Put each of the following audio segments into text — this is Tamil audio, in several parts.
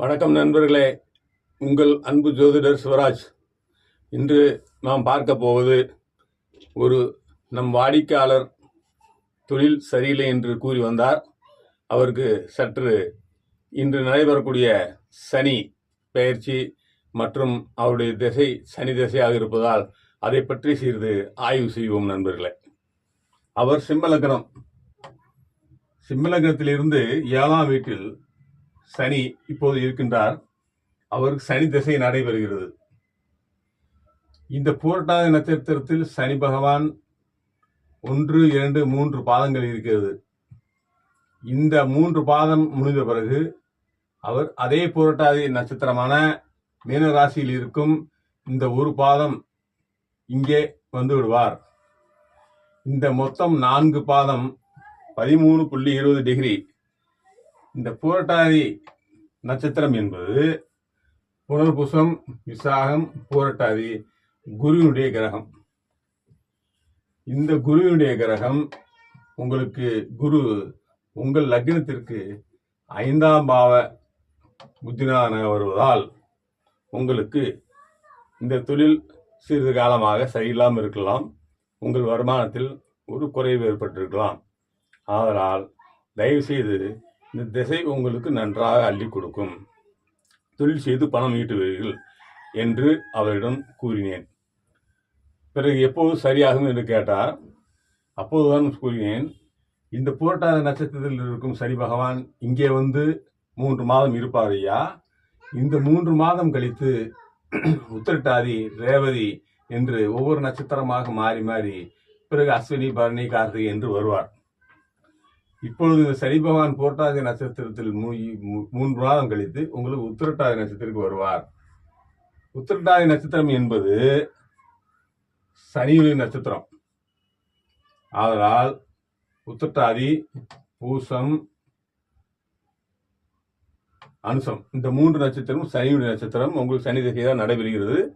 வணக்கம் நண்பர்களே. உங்கள் அன்பு ஜோதிடர் சிவராஜ். இன்று நாம் பார்க்க போவது ஒரு நம் வாடிக்கையாளர் தொழில் சரியில்லை என்று கூறி வந்தார். அவருக்கு சற்று இன்று நடைபெறக்கூடிய சனி பயிற்சி மற்றும் அவருடைய திசை சனி திசையாக இருப்பதால் அதை பற்றி சிறிது ஆய்வு செய்வோம் நண்பர்களே. அவர் சிம்மலக்கணம் சிம்மலக்கணத்திலிருந்து ஏழாம் வீட்டில் சனி இப்போது இருக்கின்றார் அவருக்கு சனி திசை நடைபெறுகிறது. இந்த பூரட்டாத நட்சத்திரத்தில் சனி பகவான் ஒன்று இரண்டு மூன்று பாதங்கள் இருக்கிறது. இந்த மூன்று பாதம் முடிந்த பிறகு அவர் அதே புரட்டாதி நட்சத்திரமான மீனராசியில் இருக்கும் இந்த ஒரு பாதம் இங்கே வந்து விடுவார். இந்த மொத்தம் நான்கு பாதம் பதிமூணு புள்ளி இருபது டிகிரி இந்த பூரட்டாதி நட்சத்திரம் என்பது புனர்புசம் விசாகம் பூரட்டாதி குருவினுடைய கிரகம். இந்த குருவினுடைய கிரகம் உங்களுக்கு குரு உங்கள் லக்னத்திற்கு ஐந்தாம் பாவ புத்தினான வருவதால் உங்களுக்கு இந்த தொழில் சிறிது காலமாக சரியில்லாமல் இருக்கலாம். உங்கள் வருமானத்தில் ஒரு குறைவு ஏற்பட்டிருக்கலாம். ஆதலால் தயவுசெய்து இந்த திசை உங்களுக்கு நன்றாக அள்ளி கொடுக்கும். தொழில் செய்து பணம் ஈட்டுவீர்கள் என்று அவரிடம் கூறினேன். பிறகு எப்போது சரியாகும் என்று கேட்டார். அப்போதுதான் கூறினேன் இந்த புரட்டாத நட்சத்திரத்தில் இருக்கும் சரி பகவான் இங்கே வந்து மூன்று மாதம் இருப்பார் ஐயா. இந்த மூன்று மாதம் கழித்து உத்திரட்டாதி ரேவதி என்று ஒவ்வொரு நட்சத்திரமாக மாறி மாறி பிறகு அஸ்வினி பரணி கார்த்திகை என்று வருவார். இப்பொழுது சனி பகவான் புரட்டாதி நட்சத்திரத்தில் மூ- மூன்று மாதம் கழித்து உங்களுக்கு உத்திரட்டாதி நட்சத்திரத்துக்கு வருவார். உத்திரட்டாதி நட்சத்திரம் என்பது சனியுடைய நட்சத்திரம். ஆதலால் உத்திரட்டாதி பூசம் அனுசம் இந்த மூன்று நட்சத்திரமும் சனியுடைய நட்சத்திரம். உங்களுக்கு சனி திசை தான் நடைபெறுகிறது.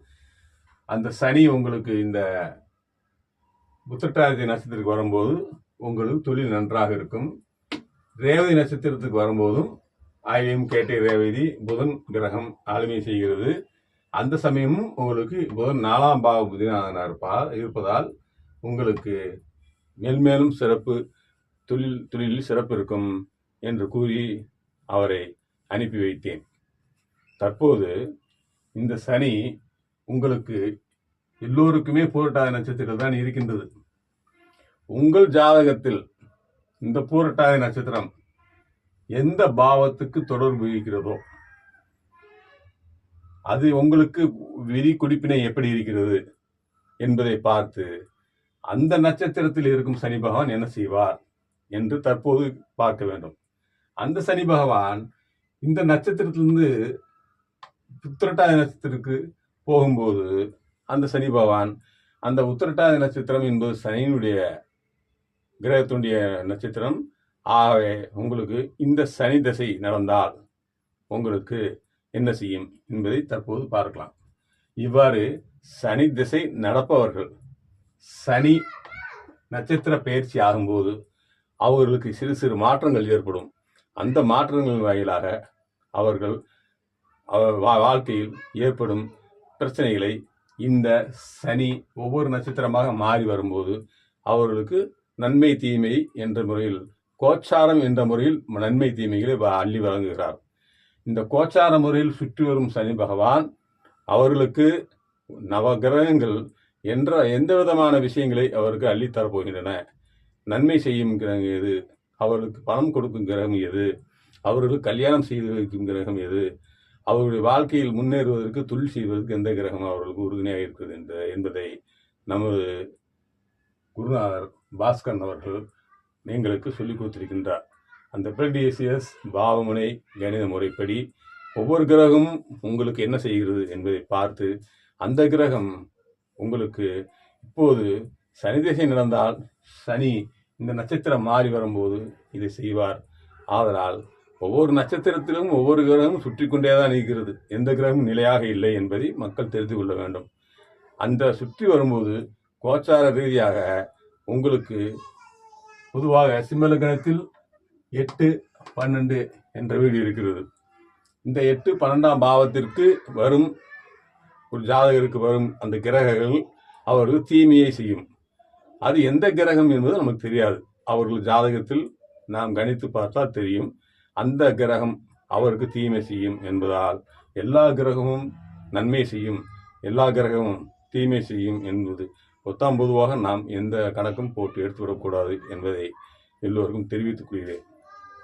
அந்த சனி உங்களுக்கு இந்த உத்திரட்டாதி நட்சத்திரத்துக்கு வரும்போது உங்களுக்கு தொழில் நன்றாக இருக்கும். ரேவதி நட்சத்திரத்துக்கு வரும்போதும் ஆயிரம் கேட்டை ரேவதி புதன் கிரகம் ஆளுமை செய்கிறது. அந்த சமயமும் உங்களுக்கு புதன் நாலாம் பாவ புதினாக இருப்பா இருப்பதால் உங்களுக்கு மேல்மேலும் சிறப்பு தொழில் தொழிலில் சிறப்பு இருக்கும் என்று கூறி அவரை அனுப்பி வைத்தேன். தற்போது இந்த சனி உங்களுக்கு எல்லோருக்குமே பூரட்டாத நட்சத்திரம் தான் இருக்கின்றது. உங்கள் ஜாதகத்தில் இந்த பூரட்டாதி நட்சத்திரம் எந்த பாவத்துக்கு தொடர்பு இருக்கிறதோ அது உங்களுக்கு விதி குடிப்பினை எப்படி இருக்கிறது என்பதை பார்த்து அந்த நட்சத்திரத்தில் இருக்கும் சனி பகவான் என்ன செய்வார் என்று தற்போது பார்க்க வேண்டும். அந்த சனி பகவான் இந்த நட்சத்திரத்திலிருந்து உத்திரட்டாதி நட்சத்திரத்துக்கு போகும்போது அந்த சனி பகவான் அந்த உத்திரட்டாதி நட்சத்திரம் என்பது சனியினுடைய கிரகத்தினுடைய நட்சத்திரம். ஆகவே உங்களுக்கு இந்த சனி தசை நடந்தால் உங்களுக்கு என்ன செய்யும் என்பதை தற்போது பார்க்கலாம். இவ்வாறு சனி திசை நடப்பவர்கள் சனி நட்சத்திர பயிற்சி ஆகும்போது அவர்களுக்கு சிறு சிறு மாற்றங்கள் ஏற்படும். அந்த மாற்றங்களின் வாயிலாக அவர்கள் அவர் வாழ்க்கையில் ஏற்படும் பிரச்சனைகளை இந்த சனி ஒவ்வொரு நட்சத்திரமாக மாறி வரும்போது அவர்களுக்கு நன்மை தீமை என்ற முறையில் கோச்சாரம் என்ற முறையில் நன்மை தீமைகளை வ- அள்ளி வழங்குகிறார். இந்த கோச்சார முறையில் சுற்றி வரும் சனி பகவான் அவர்களுக்கு நவகிரகங்கள் என்ற எந்த விதமான விஷயங்களை அவருக்கு அள்ளித்தரப்போகின்றன நன்மை செய்யும் கிரகம் எது? அவர்களுக்கு பணம் கொடுக்கும் கிரகம் எது? அவர்களுக்கு கல்யாணம் செய்து வைக்கும் கிரகம் எது? அவர்களுடைய வாழ்க்கையில் முன்னேறுவதற்கு தொழில் செய்வதற்கு எந்த கிரகம் அவர்களுக்கு உறுதுணையாக இருக்கிறது என்ற என்பதை நமது குருநாதர் பாஸ்கரன் அவர்கள் எங்களுக்கு சொல்லிக் கொடுத்திருக்கின்றார். அந்த பிரெடிஎசியஸ் பாவமுனை கணித முறைப்படி ஒவ்வொரு கிரகமும் உங்களுக்கு என்ன செய்கிறது என்பதை பார்த்து அந்த கிரகம் உங்களுக்கு இப்போது சனி திசை நடந்தால் சனி இந்த நட்சத்திரம் மாறி வரும்போது இதை செய்வார். ஆதலால் ஒவ்வொரு நட்சத்திரத்திலும் ஒவ்வொரு கிரகமும் சுற்றி கொண்டே தான் இருக்கிறது. எந்த கிரகமும் நிலையாக இல்லை என்பதை மக்கள் தெரிந்து கொள்ள வேண்டும். அந்த சுற்றி வரும்போது கோச்சார ரீதியாக உங்களுக்கு பொதுவாக சிம்மலக்கணத்தில் எட்டு பன்னெண்டு என்ற வீடு இருக்கிறது. இந்த எட்டு பன்னெண்டாம் பாவத்திற்கு வரும் ஒரு ஜாதகருக்கு வரும் அந்த கிரகங்கள் அவர்கள் தீமையை செய்யும். அது எந்த கிரகம் என்பது நமக்கு தெரியாது. அவர்கள் ஜாதகத்தில் நாம் கணித்து பார்த்தால் தெரியும். அந்த கிரகம் அவருக்கு தீமை செய்யும் என்பதால் எல்லா கிரகமும் நன்மை செய்யும். எல்லா கிரகமும் தீமை செய்யும் என்பது. ஒத்தாம் பொதுவாக நாம் எந்த கணக்கும் போட்டு எடுத்துவிடக்கூடாது என்பதை எல்லோருக்கும் தெரிவித்துக் கொள்கிறேன்.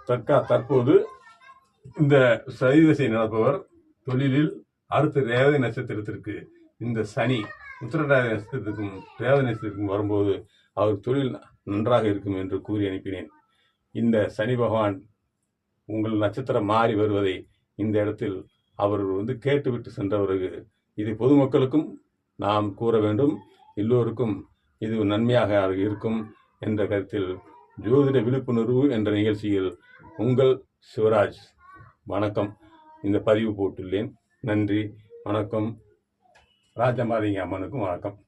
தற்கா தற்போது இந்த சதிதசை நடப்பவர் தொழிலில் அடுத்த ரேவதி நட்சத்திரத்திற்கு இந்த சனி உத்திரராதி நட்சத்திரத்துக்கும் ரேவதி நட்சத்திரத்துக்கும் வரும்போது அவர் தொழில் நன்றாக இருக்கும் என்று கூறி அனுப்பினேன். இந்த சனி பகவான் உங்கள் நட்சத்திரம் மாறி வருவதை இந்த இடத்தில் அவர் வந்து கேட்டுவிட்டு சென்ற பிறகு இது பொதுமக்களுக்கும் நாம் கூற வேண்டும் எல்லோருக்கும் இது நன்மையாக இருக்கும் என்ற கருத்தில் ஜோதிட விழிப்புணர்வு என்ற நிகழ்ச்சியில் உங்கள் சிவராஜ். வணக்கம். இந்த பதிவு போட்டுள்ளேன். நன்றி. வணக்கம். ராஜமாதிங்க அம்மனுக்கும் வணக்கம்.